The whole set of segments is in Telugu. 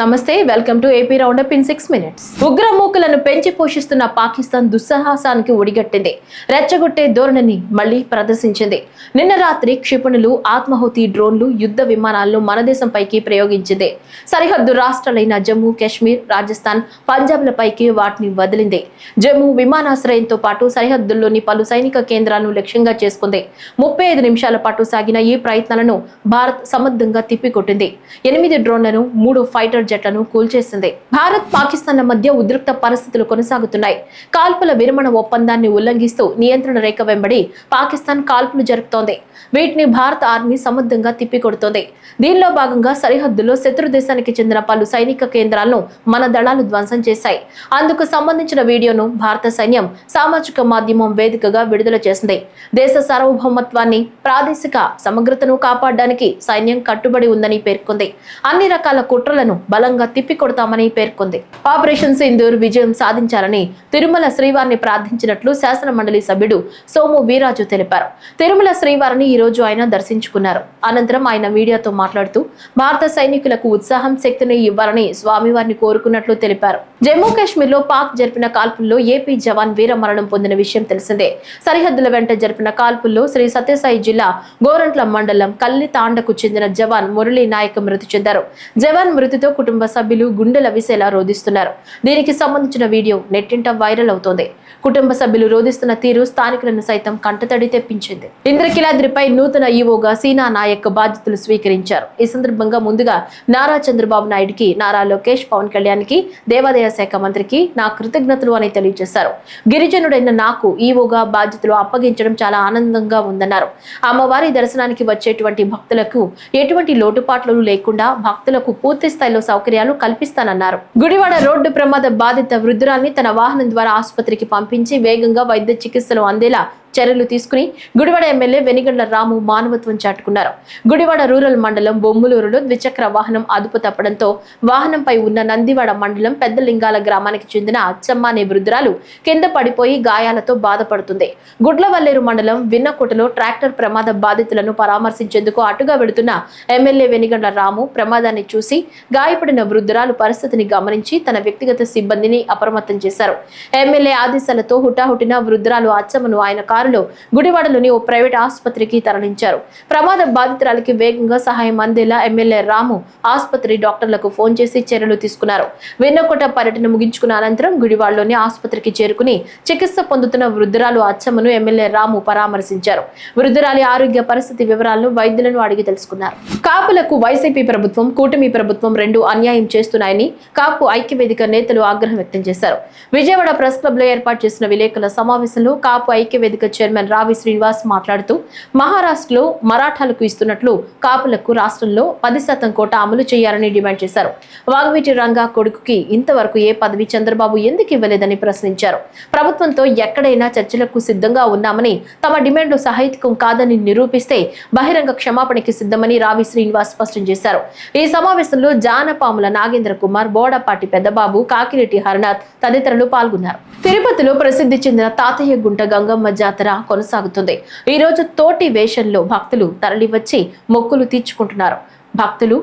నమస్తే welcome to AP roundup in six minutes. ఉగ్రమూకలను పెంచి పోషిస్తున్న పాకిస్తాన్ దుస్సాహసానికి ఒడిగట్టింది. రెచ్చగొట్టే ధోరణిని మళ్ళీ ప్రదర్శించింది. నిన్న రాత్రి క్షిపణులు ఆత్మాహుతి డ్రోన్లు యుద్ధ విమానాలను మన దేశంపైకి ప్రయోగించింది. సరిహద్దు రాష్ట్రాలైన జమ్మూ కాశ్మీర్ రాజస్థాన్ పంజాబ్లపైకి వాటిని వదిలింది. జమ్మూ విమానాశ్రయంతో పాటు సరిహద్దుల్లోని పలు సైనిక కేంద్రాలను లక్ష్యంగా చేసుకుంది. ముప్పై ఐదు నిమిషాల పాటు సాగిన ఈ ప్రయత్నాలను భారత్ సమర్థంగా తిప్పికొట్టింది. ఎనిమిది డ్రోన్లను మూడు ఫైటర్ జట్లను కూల్చేసింది. భారత్ పాకిస్తాన్ల మధ్య ఉద్రిక్త పరిస్థితులు కొనసాగుతున్నాయి. కాల్పుల విరమణ ఒప్పందాన్ని ఉల్లంఘిస్తూ నియంత్రణ రేఖ వెంబడి పాకిస్తాన్ కాల్పులు జరుపుతోంది. వీటిని భారత ఆర్మీ సమర్థంగా తిప్పికొడుతోంది. దీనిలో భాగంగా సరిహద్దులో శత్రు దేశానికి చెందిన పలు సైనిక కేంద్రాలను మన దళాలు ధ్వంసం చేశాయి. అందుకు సంబంధించిన వీడియోను భారత సైన్యం సామాజిక మాధ్యమం వేదికగా విడుదల చేసింది. దేశ సార్వభౌమత్వాన్ని ప్రాదేశిక సమగ్రతను కాపాడడానికి సైన్యం కట్టుబడి ఉందని పేర్కొంది. అన్ని రకాల కుట్రలను బలంగా తిప్పికొడతామని పేర్కొంది. ఆపరేషన్ సింధూర్ విజయం సాధించాలని తిరుమల శ్రీవారిని ప్రార్థించినట్లు శాసన మండలి సభ్యుడు సోము వీరాజు తెలిపారు. తిరుమల శ్రీవారిని ఈ రోజు ఆయన దర్శించుకున్నారు. అనంతరం ఆయన మీడియాతో మాట్లాడుతూ భారత సైనికులకు ఉత్సాహం శక్తిని ఇవ్వాలని స్వామివారిని కోరుకున్నట్లు తెలిపారు. జమ్మూ కాశ్మీర్లో పాక్ జరిపిన కాల్పుల్లో ఏపీ జవాన్ వీర మరణం పొందిన విషయం తెలిసిందే. సరిహద్దుల వెంట జరిపిన కాల్పుల్లో శ్రీ సత్యసాయి జిల్లా గోరంట్ల మండలం కల్లి తాండకు చెందిన జవాన్ మురళీ నాయక్ మృతి చెందారు. జవాన్ మృతితో కుటుంబ సభ్యులు గుండెల విసేలా రోధిస్తున్నారు. దీనికి సంబంధించిన వీడియో నెట్టింట వైరల్ అవుతోంది. కుటుంబ సభ్యులు రోధిస్తున్న తీరు స్థానికులను సైతం కంటతడి తెప్పించింది. ఇంద్రకిలాద్రిపై నూతన ఈవోగా సీనా నాయక్ బాధ్యతలు స్వీకరించారు. ఈ సందర్భంగా ముందుగా నారా చంద్రబాబు నాయుడికి నారా లోకేష్ పవన్ కళ్యాణ్కి దేవాదాయ శాఖ మంత్రికి నా కృతజ్ఞతలు అని తెలియజేశారు. గిరిజనుడైన నాకు ఈవోగా బాధ్యతలు అప్పగించడం చాలా ఆనందంగా ఉందన్నారు. అమ్మవారి దర్శనానికి వచ్చేటువంటి భక్తులకు ఎటువంటి లోటుపాట్లు లేకుండా భక్తులకు పూర్తి స్థాయిలో సౌకర్యాలు కల్పిస్తానన్నారు. గుడివాడ రోడ్డు ప్రమాద బాధిత వృద్ధురాల్ని తన వాహనం ద్వారా ఆసుపత్రికి పంపించి వేగంగా వైద్య చికిత్సలు అందేలా చర్యలు తీసుకుని గుడివాడ ఎమ్మెల్యే వెనిగండ్ల రాము మానవత్వం చాటుకున్నారు. గుడివాడ రూరల్ మండలం బొమ్మలూరులో ద్విచక్ర వాహనం అదుపు తప్పడంతో వాహనంపై ఉన్న నందివాడ మండలం పెద్దలింగాల గ్రామానికి చెందిన అచ్చమ్మ అనే వృద్ధురాలు కింద పడిపోయి గాయాలతో బాధపడుతుంది. గుడ్లవల్లేరు మండలం విన్నకోటలో ట్రాక్టర్ ప్రమాద బాధితులను పరామర్శించేందుకు అటుగా వెళుతున్న ఎమ్మెల్యే వెనిగండ్ల రాము ప్రమాదాన్ని చూసి గాయపడిన వృద్ధురాలు పరిస్థితిని గమనించి తన వ్యక్తిగత సిబ్బందిని అప్రమత్తం చేశారు. ఎమ్మెల్యే ఆదేశాలతో హుటాహుటిన వృద్ధురాలు అచ్చమ్మను ఆయన కారులో గుడివాడలోని ఓ ప్రైవేట్ ఆసుపత్రికి తరలించారు. ప్రమాద బాధితురాలికి వేగంగా సహాయం అందేలా ఎమ్మెల్యే రాము ఆసుపత్రి డాక్టర్లకు ఫోన్ చేసి చర్యలు తీసుకున్నారు. వెన్నకోట పర్యటన ముగించుకున్న అనంతరం గుడివాడలోని ఆసుపత్రికి చేరుకుని చికిత్స పొందుతున్న వృద్ధురాలు అచ్చమ్మను ఎమ్మెల్యే రాము పరామర్శించారు. వృద్ధురాలి ఆరోగ్య పరిస్థితి వివరాలను వైద్యులను అడిగి తెలుసుకున్నారు. కాపులకు వైసీపీ ప్రభుత్వం కూటమి ప్రభుత్వం రెండు అన్యాయం చేస్తున్నాయని కాపు ఐక్యవేదిక నేతలు ఆగ్రహం వ్యక్తం చేశారు. విజయవాడ ప్రెస్ క్లబ్లో ఏర్పాటు చేసిన విలేకరుల సమావేశంలో కాపు ఐక్యవేదిక చైర్మన్ రావి శ్రీనివాస్ మాట్లాడుతూ మహారాష్ట్రలో మరాఠాలకు ఇస్తున్నట్లు కాపులకు రాష్ట్రంలో పది శాతం కోట అమలు చేయాలని డిమాండ్ చేశారు. వాగ్వీటి రంగా కొడుకుకి ఇంతవరకు ఏ పదవి చంద్రబాబు ఎందుకు ఇవ్వలేదని ప్రశ్నించారు. ప్రభుత్వంతో ఎక్కడైనా చర్చలకు సిద్ధంగా ఉన్నామని తమ డిమాండ్లు సహేతుకం కాదని నిరూపిస్తే బహిరంగ క్షమాపణకి సిద్ధమని రావి శ్రీనివాస్ స్పష్టం చేశారు. ఈ సమావేశంలో జానపాముల నాగేంద్ర కుమార్ బోడపాటి పెద్దబాబు కాకిరెడ్డి హరనాథ్ తదితరులు పాల్గొన్నారు. తిరుపతిలో ప్రసిద్ధి చెందిన తాతయ్య గుంట గంగమ్మ జాతర కొనసాగుతుంది. ఈ రోజు తోటి వేషంలో భక్తులు తరలివచ్చి మొక్కులు తీర్చుకుంటున్నారు. భక్తులు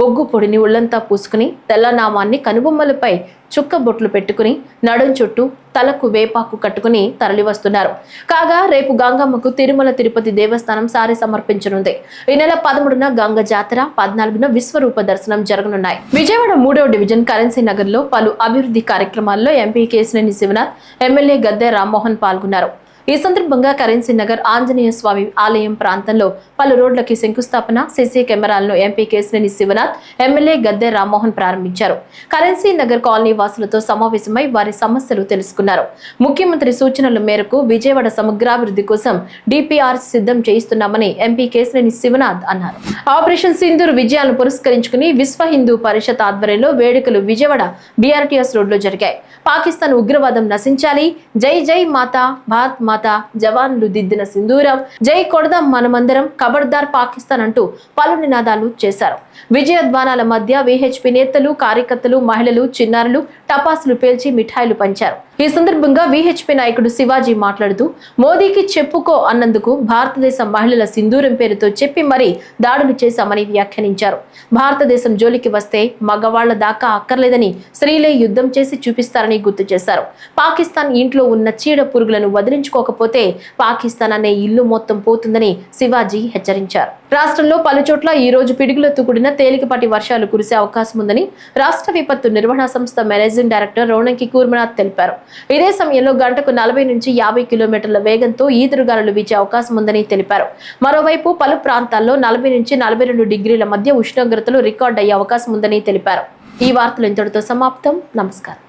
బొగ్గు పొడిని ఉళ్ళంతా పూసుకుని తెల్లనామాన్ని కనుబొమ్మలపై చుక్క బొట్లు పెట్టుకుని నడుం చుట్టూ తలకు వేపాకు కట్టుకుని తరలివస్తున్నారు. కాగా రేపు గంగమ్మకు తిరుమల తిరుపతి దేవస్థానం సారి సమర్పించనుంది. ఈ నెల పదమూడున గంగ జాతర పద్నాలుగున విశ్వరూప దర్శనం జరగనున్నాయి. విజయవాడ మూడవ డివిజన్ కరెన్సీ నగర్లో పలు అభివృద్ధి కార్యక్రమాల్లో ఎంపీ కేశినేని శివనాథ్ ఎమ్మెల్యే గద్దె రామ్మోహన్ పాల్గొన్నారు. ఈ సందర్భంగా కరెన్సీ నగర్ ఆంజనేయ స్వామి ఆలయం ప్రాంతంలో పలు రోడ్లకి శంకుస్థాపన సీసీ కెమెరాలను ఎంపీ కేశినేని శివనాథ్ ఎమ్మెల్యే గద్దె రామ్మోహన్ ప్రారంభించారు. కరెన్సీ నగర్ కాలనీ వాసులతో సమావేశమై వారి సమస్యలు తెలుసుకున్నారు. ముఖ్యమంత్రి సూచనల మేరకు విజయవాడ సమగ్రాభివృద్ధి కోసం డిపిఆర్ సిద్ధం చేయిస్తున్నామని ఎంపీ కేశినేని శివనాథ్ అన్నారు. ఆపరేషన్ సింధూర్ విజయాలను పురస్కరించుకుని విశ్వ హిందూ పరిషత్ ఆధ్వర్యంలో వేడుకలు విజయవాడ బీఆర్టీఎస్ రోడ్లో జరిగాయి. పాకిస్తాన్ ఉగ్రవాదం నశించాలి. జై జై మాతా భారత్ మాత జవాన్లు దిద్దిన సింధూరం. జై కొడదాం మనమందరం ఖబర్దార్ పాకిస్తాన్ అంటూ పలు నినాదాలు చేశారు. విజయద్వానాల మధ్య విహెచ్పి నేతలు కార్యకర్తలు మహిళలు చిన్నారులు టపాసులు పేల్చి మిఠాయిలు పంచారు. ఈ సందర్భంగా విహెచ్పి నాయకుడు శివాజీ మాట్లాడుతూ మోదీకి చెప్పుకో అన్నందుకు భారతదేశం మహిళల సింధూరం పేరుతో చెప్పి మరీ దాడులు చేశామని వ్యాఖ్యానించారు. భారతదేశం జోలికి వస్తే మగవాళ్ళ దాకా అక్కర్లేదని స్త్రీలే యుద్ధం చేసి చూపిస్తారని గుర్తు చేశారు. పాకిస్తాన్ ఇంట్లో ఉన్న చీడ పురుగులను వదిలించుకోకపోతే పాకిస్తాన్ అనే ఇల్లు మొత్తం పోతుందని శివాజీ హెచ్చరించారు. రాష్ట్రంలో పలు చోట్ల ఈ రోజు పిడుగులతో కూడిన తేలికపాటి వర్షాలు కురిసే అవకాశం ఉందని రాష్ట్ర విపత్తు నిర్వహణ సంస్థ మేనేజింగ్ డైరెక్టర్ రోణంకి కూర్మనాథ్ తెలిపారు. ఇదే సమయంలో గంటకు నలభై నుంచి యాభై కిలోమీటర్ల వేగంతో ఈదురుగాలులు వీచే అవకాశం ఉందని తెలిపారు. మరోవైపు పలు ప్రాంతాల్లో నలభై నుంచి నలభై రెండు డిగ్రీల మధ్య ఉష్ణోగ్రతలు రికార్డ్ అయ్యే అవకాశం ఉందని తెలిపారు. ఈ వార్తలు ఇంతటితో సమాప్తం. నమస్కారం.